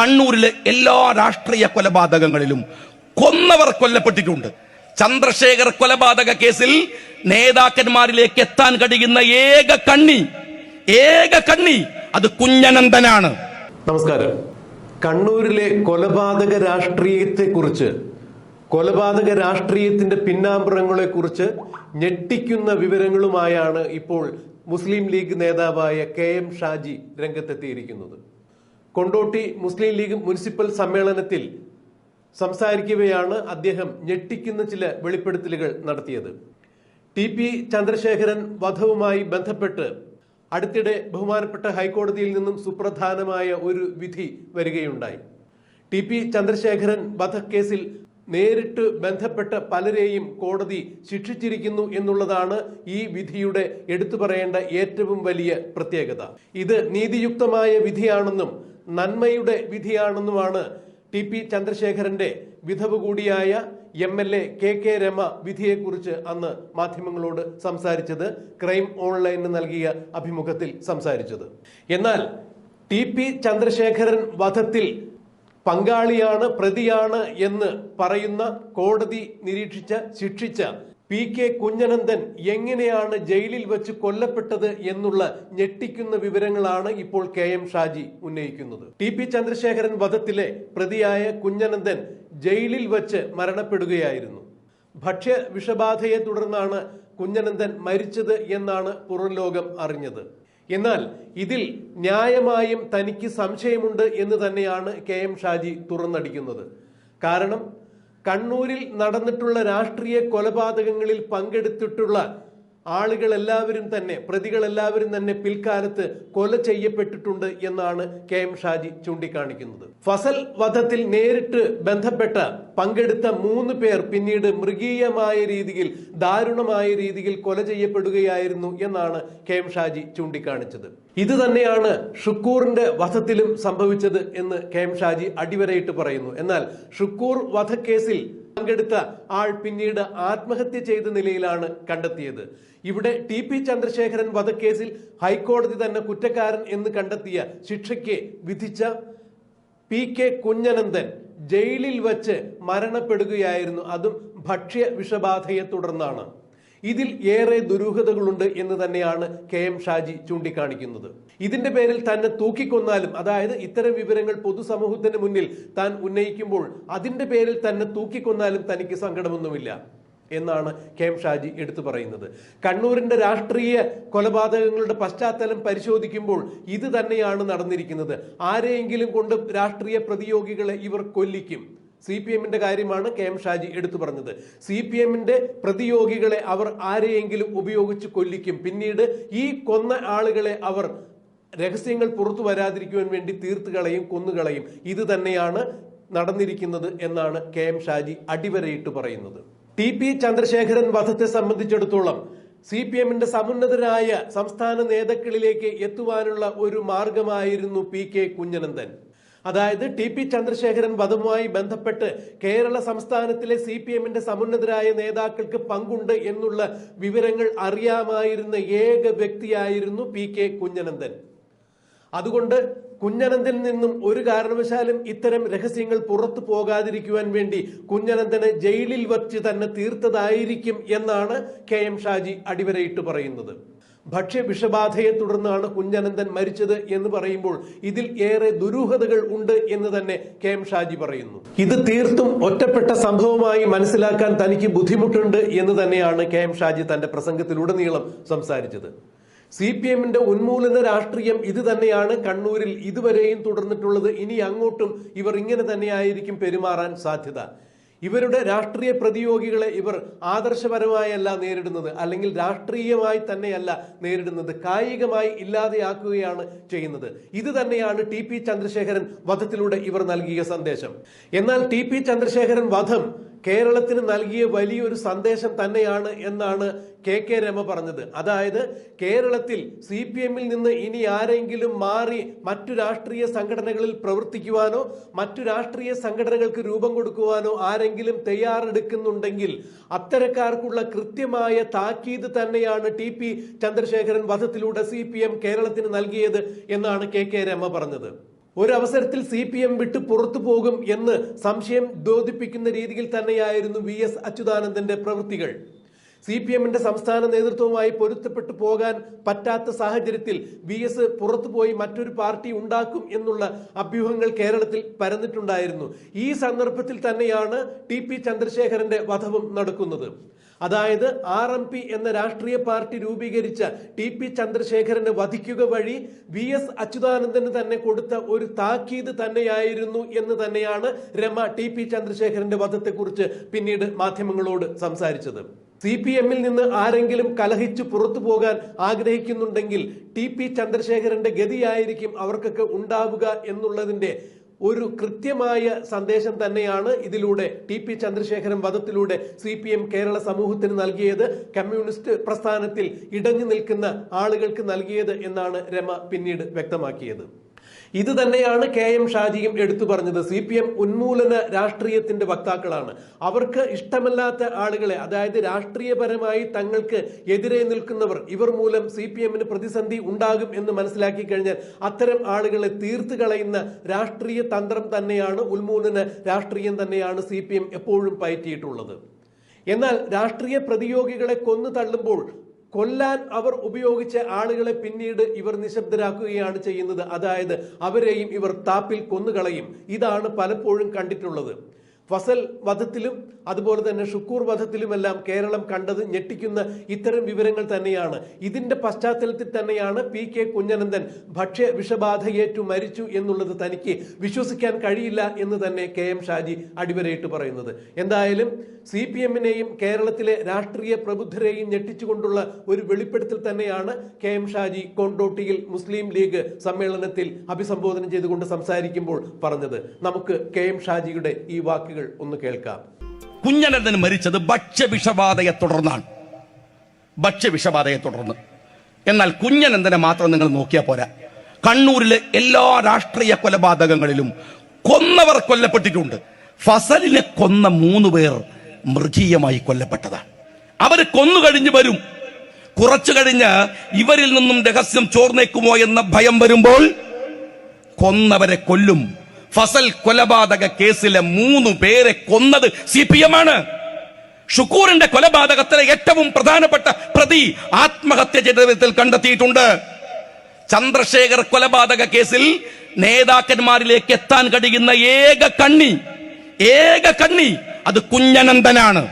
കണ്ണൂരിലെ എല്ലാ രാഷ്ട്രീയ കൊലപാതകങ്ങളിലും കൊന്നവർ കൊല്ലപ്പെട്ടിട്ടുണ്ട്. ചന്ദ്രശേഖർ കൊലപാതക കേസിൽ നേതാക്കന്മാരിലേക്ക് എത്താൻ കഴിയുന്ന ഏക കണ്ണി ഏക കണ്ണി അത് കുഞ്ഞനന്ദനാണ് നമസ്കാരം. കണ്ണൂരിലെ കൊലപാതക രാഷ്ട്രീയത്തെ കുറിച്ച് കൊലപാതക രാഷ്ട്രീയത്തിന്റെ പിന്നാമ്പുറങ്ങളെ കുറിച്ച് ഞെട്ടിക്കുന്ന വിവരങ്ങളുമായാണ് ഇപ്പോൾ മുസ്ലിം ലീഗ് നേതാവായ കെ എം ഷാജി രംഗത്തെത്തിയിരിക്കുന്നത്. കൊണ്ടോട്ടി മുസ്ലിം ലീഗ് മുനിസിപ്പൽ സമ്മേളനത്തിൽ സംസാരിക്കവെയാണ് അദ്ദേഹം ഞെട്ടിക്കുന്ന ചില വെളിപ്പെടുത്തലുകൾ നടത്തിയത്. ടി പി ചന്ദ്രശേഖരൻ വധവുമായി ബന്ധപ്പെട്ട് അടുത്തിടെ ബഹുമാനപ്പെട്ട ഹൈക്കോടതിയിൽ നിന്നും സുപ്രധാനമായ ഒരു വിധി വരികയുണ്ടായി. ടി പി ചന്ദ്രശേഖരൻ വധക്കേസിൽ നേരിട്ട് ബന്ധപ്പെട്ട പലരെയും കോടതി ശിക്ഷിച്ചിരിക്കുന്നു എന്നുള്ളതാണ് ഈ വിധിയുടെ എടുത്തു പറയേണ്ട ഏറ്റവും വലിയ പ്രത്യേകത. ഇത് നീതിയുക്തമായ വിധിയാണെന്നും നന്മയുടെ വിധിയാണെന്നുമാണ് ടി പി ചന്ദ്രശേഖരന്റെ വിധവ് കൂടിയായ M L A K K Rema വിധിയെക്കുറിച്ച് അന്ന് മാധ്യമങ്ങളോട് സംസാരിച്ചത് ക്രൈം ഓൺലൈനിന് നൽകിയ അഭിമുഖത്തിൽ സംസാരിച്ചത്. എന്നാൽ ടി പി ചന്ദ്രശേഖരൻ വധത്തിൽ പങ്കാളിയാണ് പ്രതിയാണ് എന്ന് പറയുന്ന കോടതി നിരീക്ഷിച്ച ശിക്ഷിച്ച പി കെ കുഞ്ഞനന്ദൻ എങ്ങനെയാണ് ജയിലിൽ വെച്ച് കൊല്ലപ്പെട്ടത് എന്നുള്ള ഞെട്ടിക്കുന്ന വിവരങ്ങളാണ് ഇപ്പോൾ കെ എം ഷാജി ഉന്നയിക്കുന്നത്. ടി പി ചന്ദ്രശേഖരൻ വധത്തിലെ പ്രതിയായ കുഞ്ഞനന്ദൻ ജയിലിൽ വെച്ച് മരണപ്പെടുകയായിരുന്നു. ഭക്ഷ്യ വിഷബാധയെ തുടർന്നാണ് കുഞ്ഞനന്ദൻ മരിച്ചത് എന്നാണ് പുറം ലോകം അറിഞ്ഞത്. എന്നാൽ ഇതിൽ ന്യായമായും തനിക്ക് സംശയമുണ്ട് എന്ന് തന്നെയാണ് കെ എം ഷാജി തുറന്നടിക്കുന്നത്. കാരണം കണ്ണൂരിൽ നടന്നിട്ടുള്ള രാഷ്ട്രീയ കൊലപാതകങ്ങളിൽ പങ്കെടുത്തിട്ടുള്ള ആളുകൾ എല്ലാവരും തന്നെ പ്രതികളെല്ലാവരും തന്നെ പിൽക്കാലത്ത് കൊല ചെയ്യപ്പെട്ടിട്ടുണ്ട് എന്നാണ് കെ എം ഷാജി ചൂണ്ടിക്കാണിക്കുന്നത്. ഫസൽ വധത്തിൽ നേരിട്ട് ബന്ധപ്പെട്ട പങ്കെടുത്ത മൂന്ന് പേർ പിന്നീട് മൃഗീയമായ രീതിയിൽ ദാരുണമായ രീതിയിൽ കൊല ചെയ്യപ്പെടുകയായിരുന്നു എന്നാണ് കെ എം ഷാജി ചൂണ്ടിക്കാണിച്ചത്. ഇത് തന്നെയാണ് ഷുക്കൂറിന്റെ വധത്തിലും സംഭവിച്ചത് എന്ന് കെ എം ഷാജി അടിവരയിട്ട് പറയുന്നു. എന്നാൽ ഷുക്കൂർ വധക്കേസിൽ പങ്കെടുത്ത ആൾ പിന്നീട് ആത്മഹത്യ ചെയ്ത നിലയിലാണ് കണ്ടെത്തിയത്. ഇവിടെ ടി പി ചന്ദ്രശേഖരൻ വധക്കേസിൽ ഹൈക്കോടതി തന്നെ കുറ്റക്കാരൻ എന്ന് കണ്ടെത്തിയ ശിക്ഷയ്ക്ക് വിധിച്ച പി കെ കുഞ്ഞനന്ദൻ ജയിലിൽ വച്ച് മരണപ്പെടുകയായിരുന്നു. അതും ഭക്ഷ്യ വിഷബാധയെ തുടർന്നാണ്. ഇതിൽ ഏറെ ദുരൂഹതകളുണ്ട് എന്ന് തന്നെയാണ് കെ എം ഷാജി ചൂണ്ടിക്കാണിക്കുന്നത്. ഇതിന്റെ പേരിൽ തന്നെ തൂക്കിക്കൊന്നാലും അതായത് ഇത്തരം വിവരങ്ങൾ പൊതുസമൂഹത്തിന് മുന്നിൽ താൻ ഉന്നയിക്കുമ്പോൾ അതിന്റെ പേരിൽ തന്നെ തൂക്കിക്കൊന്നാലും തനിക്ക് സങ്കടമൊന്നുമില്ല എന്നാണ് കെ എം ഷാജി എടുത്തു പറയുന്നത്. കണ്ണൂരിന്റെ രാഷ്ട്രീയ കൊലപാതകങ്ങളുടെ പശ്ചാത്തലം പരിശോധിക്കുമ്പോൾ ഇത് തന്നെയാണ് നടന്നിരിക്കുന്നത്. ആരെയെങ്കിലും കൊണ്ട് രാഷ്ട്രീയ പ്രതിയോഗികളെ ഇവർ കൊല്ലിക്കും. സി പി എമ്മിന്റെ കാര്യമാണ് കെ എം ഷാജി എടുത്തു പറഞ്ഞത്. സി പി എമ്മിന്റെ പ്രതിയോഗികളെ അവർ ആരെയെങ്കിലും ഉപയോഗിച്ച് കൊല്ലിക്കും. പിന്നീട് ഈ കൊന്ന ആളുകളെ അവർ രഹസ്യങ്ങൾ പുറത്തു വരാതിരിക്കുവാൻ വേണ്ടി തീർത്തുകളയും കൊന്നുകളയും ഇത് തന്നെയാണ് നടന്നിരിക്കുന്നത് എന്നാണ് കെ എം ഷാജി അടിവരയിട്ട് പറയുന്നത്. ടി പി ചന്ദ്രശേഖരൻ വധത്തെ സംബന്ധിച്ചിടത്തോളം സി പി എമ്മിന്റെ സമുന്നതരായ സംസ്ഥാന നേതാക്കളിലേക്ക് എത്തുവാനുള്ള ഒരു മാർഗമായിരുന്നു പി കെ കുഞ്ഞനന്ദൻ. അതായത് ടി പി ചന്ദ്രശേഖരൻ വധവുമായി ബന്ധപ്പെട്ട് കേരള സംസ്ഥാനത്തിലെ സി പി എമ്മിന്റെ സമുന്നതരായ നേതാക്കൾക്ക് പങ്കുണ്ട് എന്നുള്ള വിവരങ്ങൾ അറിയാമായിരുന്ന ഏക വ്യക്തിയായിരുന്നു പി കെ കുഞ്ഞനന്ദൻ. അതുകൊണ്ട് കുഞ്ഞനന്ദനിൽ നിന്നും ഒരു കാരണവശാലും ഇത്തരം രഹസ്യങ്ങൾ പുറത്തു പോകാതിരിക്കുവാൻ വേണ്ടി കുഞ്ഞനന്ദനെ ജയിലിൽ വച്ച് തന്നെ തീർത്തതായിരിക്കും എന്നാണ് കെ എം ഷാജി അടിവരയിട്ട് പറയുന്നത്. ഭക്ഷ്യ വിഷബാധയെ തുടർന്നാണ് കുഞ്ഞനന്ദൻ മരിച്ചത് എന്ന് പറയുമ്പോൾ ഇതിൽ ഏറെ ദുരൂഹതകൾ ഉണ്ട് എന്ന് തന്നെ കെ എം ഷാജി പറയുന്നു. ഇത് തീർത്തും ഒറ്റപ്പെട്ട സംഭവമായി മനസ്സിലാക്കാൻ തനിക്ക് ബുദ്ധിമുട്ടുണ്ട് എന്ന് തന്നെയാണ് കെ എം ഷാജി തന്റെ പ്രസംഗത്തിലുടനീളം സംസാരിച്ചത്. സി പി എമ്മിന്റെ ഉന്മൂലന രാഷ്ട്രീയം ഇത് തന്നെയാണ് കണ്ണൂരിൽ ഇതുവരെയും തുടർന്നിട്ടുള്ളത്. ഇനി അങ്ങോട്ടും ഇവർ ഇങ്ങനെ തന്നെയായിരിക്കും പെരുമാറാൻ സാധ്യത. ഇവരുടെ രാഷ്ട്രീയ പ്രതിയോഗികളെ ഇവർ ആദർശപരമായല്ല നേരിടുന്നത് അല്ലെങ്കിൽ രാഷ്ട്രീയമായി തന്നെയല്ല നേരിടുന്നത് കായികമായി ഇല്ലാതെയാക്കുകയാണ് ചെയ്യുന്നത്. ഇത് തന്നെയാണ് ടി പി ചന്ദ്രശേഖരൻ വധത്തിലൂടെ ഇവർ നൽകിയ സന്ദേശം. എന്നാൽ ടി പി ചന്ദ്രശേഖരൻ വധം കേരളത്തിന് നൽകിയ വലിയൊരു സന്ദേശം തന്നെയാണ് എന്നാണ് കെ കെ രമ പറഞ്ഞത്. അതായത് കേരളത്തിൽ സി പി എമ്മിൽ നിന്ന് ഇനി ആരെങ്കിലും മാറി മറ്റു രാഷ്ട്രീയ സംഘടനകളിൽ പ്രവർത്തിക്കുവാനോ മറ്റു രാഷ്ട്രീയ സംഘടനകൾക്ക് രൂപം കൊടുക്കുവാനോ ആരെങ്കിലും തയ്യാറെടുക്കുന്നുണ്ടെങ്കിൽ അത്തരക്കാർക്കുള്ള കൃത്യമായ താക്കീത് തന്നെയാണ് ടി പി ചന്ദ്രശേഖരൻ വധത്തിലൂടെ സി പി എം കേരളത്തിന് നൽകിയത് എന്നാണ് കെ കെ രമ പറഞ്ഞത്. ഒരവസരത്തിൽ സി പി എം വിട്ട് പുറത്തു പോകും എന്ന് സംശയം ദ്യോതിപ്പിക്കുന്ന രീതിയിൽ തന്നെയായിരുന്നു വി എസ് അച്യുതാനന്ദന്റെ പ്രവൃത്തികൾ. സി പി എമ്മിന്റെ സംസ്ഥാന നേതൃത്വവുമായി പൊരുത്തപ്പെട്ടു പോകാൻ പറ്റാത്ത സാഹചര്യത്തിൽ വി എസ് പുറത്തുപോയി മറ്റൊരു പാർട്ടി ഉണ്ടാക്കും എന്നുള്ള അഭ്യൂഹങ്ങൾ കേരളത്തിൽ പരന്നിട്ടുണ്ടായിരുന്നു. ഈ സന്ദർഭത്തിൽ തന്നെയാണ് ടി പി ചന്ദ്രശേഖരന്റെ വധവും നടക്കുന്നത്. അതായത് ആർ എം പി എന്ന രാഷ്ട്രീയ പാർട്ടി രൂപീകരിച്ച ടി പി ചന്ദ്രശേഖരനെ വധിക്കുക വഴി വി എസ് അച്യുതാനന്ദന് തന്നെ കൊടുത്ത ഒരു താക്കീത് തന്നെയായിരുന്നു എന്ന് തന്നെയാണ് രമ ടി പി ചന്ദ്രശേഖരന്റെ വധത്തെക്കുറിച്ച് പിന്നീട് മാധ്യമങ്ങളോട് സംസാരിച്ചത്. സി പി എമ്മിൽ നിന്ന് ആരെങ്കിലും കലഹിച്ചു പുറത്തു പോകാൻ ആഗ്രഹിക്കുന്നുണ്ടെങ്കിൽ ടി പി ചന്ദ്രശേഖരന്റെ ഗതിയായിരിക്കും അവർക്കൊക്കെ ഉണ്ടാവുക എന്നുള്ളതിന്റെ ഒരു കൃത്യമായ സന്ദേശം തന്നെയാണ് ഇതിലൂടെ ടി പി ചന്ദ്രശേഖരൻ വധത്തിലൂടെ സി പി എം കേരള സമൂഹത്തിന് നൽകിയത്. കമ്മ്യൂണിസ്റ്റ് പ്രസ്ഥാനത്തിൽ ഇടഞ്ഞു നിൽക്കുന്ന ആളുകൾക്ക് നൽകിയത് എന്നാണ് രമ പിന്നീട് വ്യക്തമാക്കിയത്. ഇത് തന്നെയാണ് കെ എം ഷാജിയും എടുത്തു പറഞ്ഞത്. സി പി എം ഉന്മൂലന രാഷ്ട്രീയത്തിന്റെ വക്താക്കളാണ്. അവർക്ക് ഇഷ്ടമല്ലാത്ത ആളുകളെ അതായത് രാഷ്ട്രീയപരമായി തങ്ങൾക്ക് എതിരെ നിൽക്കുന്നവർ ഇവർ മൂലം സി പി എമ്മിന് പ്രതിസന്ധി ഉണ്ടാകും എന്ന് മനസ്സിലാക്കി കഴിഞ്ഞാൽ അത്തരം ആളുകളെ തീർത്തു കളയുന്ന രാഷ്ട്രീയ തന്ത്രം തന്നെയാണ് ഉന്മൂലന രാഷ്ട്രീയം തന്നെയാണ് സി എപ്പോഴും പയറ്റിയിട്ടുള്ളത്. എന്നാൽ രാഷ്ട്രീയ പ്രതിയോഗികളെ കൊന്നു തള്ളുമ്പോൾ കൊല്ലാൻ അവർ ഉപയോഗിച്ച ആളുകളെ പിന്നീട് ഇവർ നിശബ്ദരാക്കുകയാണ് ചെയ്യുന്നത്. അതായത് അവരെയും ഇവർ താപ്പിൽ കൊന്നുകളയും. ഇതാണ് പലപ്പോഴും കണ്ടിട്ടുള്ളത്. ഫസൽ വധത്തിലും അതുപോലെ തന്നെ ഷുക്കൂർ വധത്തിലുമെല്ലാം കേരളം കണ്ടത് ഞെട്ടിക്കുന്ന ഇത്തരം വിവരങ്ങൾ തന്നെയാണ്. ഇതിന്റെ പശ്ചാത്തലത്തിൽ തന്നെയാണ് പി കെ കുഞ്ഞനന്ദൻ ഭക്ഷ്യ വിഷബാധയേറ്റു മരിച്ചു എന്നുള്ളത് തനിക്ക് വിശ്വസിക്കാൻ കഴിയില്ല എന്ന് തന്നെ കെ എം ഷാജി അടിവരയിട്ട് പറയുന്നത്. എന്തായാലും സി പി എമ്മിനെയും കേരളത്തിലെ രാഷ്ട്രീയ പ്രബുദ്ധരെയും ഞെട്ടിച്ചുകൊണ്ടുള്ള ഒരു വെളിപ്പെടുത്തൽ തന്നെയാണ് കെ എം ഷാജി കൊണ്ടോട്ടിയിൽ മുസ്ലിം ലീഗ് സമ്മേളനത്തിൽ അഭിസംബോധന ചെയ്തുകൊണ്ട് സംസാരിക്കുമ്പോൾ പറഞ്ഞത്. നമുക്ക് കെ എം ഷാജിയുടെ ഈ വാക്കുകൾ ഒന്ന് കേൾക്കാം. കുഞ്ഞനന്ദൻ മരിച്ചത് ഭക്ഷ്യവിഷബാധയെ തുടർന്നാണ്. ഭക്ഷ്യവിഷബാധയെ തുടർന്ന്. എന്നാൽ കുഞ്ഞനന്ദനെ മാത്രം നിങ്ങൾ നോക്കിയാൽ പോരാ. കണ്ണൂരിലെ എല്ലാ രാഷ്ട്രീയ കൊലപാതകങ്ങളിലും കൊന്നവർ കൊല്ലപ്പെട്ടിട്ടുണ്ട്. ഫസലിനെ കൊന്ന മൂന്ന് പേർ മൃഗീയമായി കൊല്ലപ്പെട്ടതാണ്. അവർ കൊന്നു കഴിഞ്ഞ് വരും. കുറച്ചു കഴിഞ്ഞ് ഇവരിൽ നിന്നും രഹസ്യം ചോർന്നേക്കുമോ എന്ന ഭയം വരുമ്പോൾ കൊന്നവരെ കൊല്ലും. ഫസൽ കൊലപാതക കേസിലെ മൂന്ന് പേരെ കൊന്നത് സി പി എം ആണ് ഷുക്കൂറിന്റെ കൊലപാതകത്തിലെ ഏറ്റവും പ്രധാനപ്പെട്ട പ്രതി ആത്മഹത്യ ചരിത്രത്തിൽ കണ്ടെത്തിയിട്ടുണ്ട്. ചന്ദ്രശേഖർ കൊലപാതക കേസിൽ നേതാക്കന്മാരിലേക്ക് എത്താൻ കഴിയുന്ന ഏക കണ്ണി ഏക കണ്ണി അത് കുഞ്ഞനന്ദനാണ്